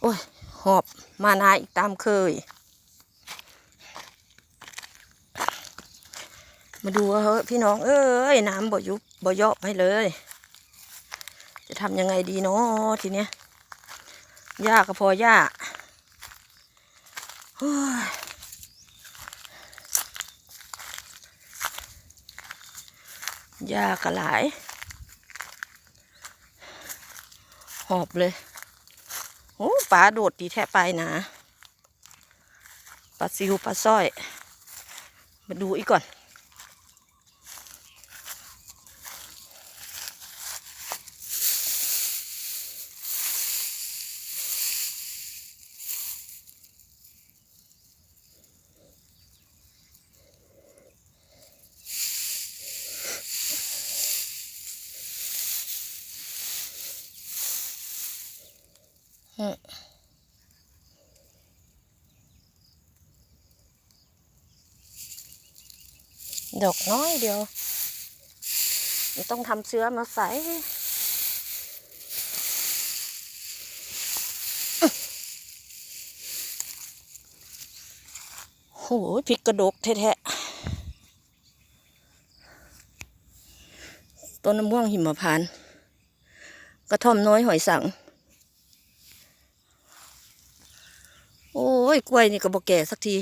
โอ้ย หอบมานาอีกตามเคย มาดูเฮ้ยพี่น้อง เอ้ย น้ำบ่ยุบบ่ยาะให้เลย จะทำยังไงดีเนาะทีเนี้ยหญ้ากก็พอหญ้าเฮ้ยหญ้าก็หลาย หอบเลย โอ้ปลาโดดดีแทะไปนะปลาซิวปลาสร้อย มาดูอีกก่อน ดอกน้อยเดียว ต้องทำเสื้อมาใส่โหพริกกระดกแท้ๆต้นน้ำม่วงหิมพานต์กระท่อมน้อยหอยสัง โอ้ ยกล้วยนี่ก็บอกแก่สักที